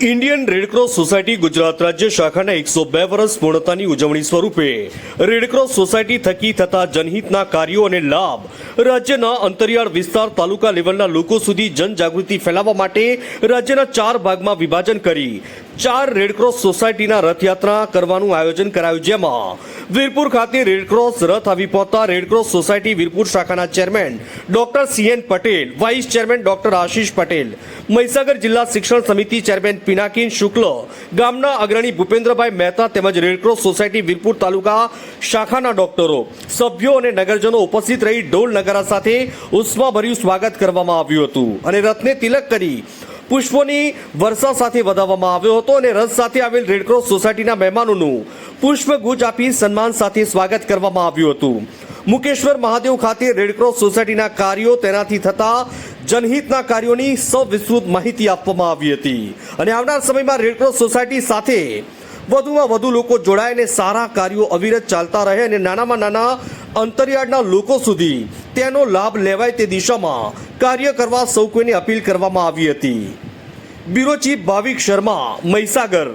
Indian Red Cross society Gujarat રાજ્ય શાખાના એકસો બે વર્ષ પૂર્ણતાની ઉજવણી સ્વરૂપે રેડક્રોસ સોસાયટી થકી થતા જનહિતના કાર્યો અને લાભ રાજ્યના અંતરિયાળ વિસ્તાર તાલુકા લેવલના લોકો સુધી જનજાગૃતિ ફેલાવવા માટે રાજ્યના ચાર ભાગમાં વિભાજન કરી ચાર રેડક્રોસ સોસાયટીના રથયાત્રા કરવાનું આયોજન કરાયું, જેમાં વીરપુર ખાતે રેડક્રોસ રથ આવી પહોંચતા રેડક્રોસ સોસાયટી વીરપુર શાખાના chairman doctor C N Patel vice chairman doctor Ashish Patel, Mahisagar જિલ્લા શિક્ષણ સમિતિ ચેરમેન પિનાકીન શુક્લ, ગામના અગ્રણી ભૂપેન્દ્રભાઈ મહેતા તેમજ રેડક્રોસ સોસાયટી વીરપુર તાલુકા શાખાના ડોક્ટરો, સભ્યો અને નગરજનો ઉપસ્થિત રહી ઢોલ નગારા સાથે ઉષ્માભર્યું સ્વાગત કરવામાં આવ્યું હતું. અને રથને તિલક કરી પુષ્પોની વર્ષા સાથે વધાવવામાં આવ્યો હતો અને રથ સાથે આવેલ રેડક્રોસ સોસાયટીના મહેમાનોનું પુષ્પગુચ્છ આપી સન્માન સાથે સ્વાગત કરવામાં આવ્યું હતું. મુકેશ્વર મહાદેવ ખાતે રેડક્રોસ સોસાયટીના કાર્યો તેનાથી થતા જનહિતના કાર્યોની સવિસ્તૃત માહિતી આપવામાં આવી હતી. અને આવનાર સમયમાં રેડક્રોસ સોસાયટી સાથે વધુમાં વધુ લોકો જોડાય અને સારા કાર્યો અવિરત ચાલતા રહે અને નાનામાં નાના અંતરિયાળના લોકો સુધી તેનો લાભ લેવાય તે દિશામાં કાર્ય કરવા સૌ કોઈને અપીલ કરવામાં આવી હતી. Bureau chief Bhavik Sharma Mahisagar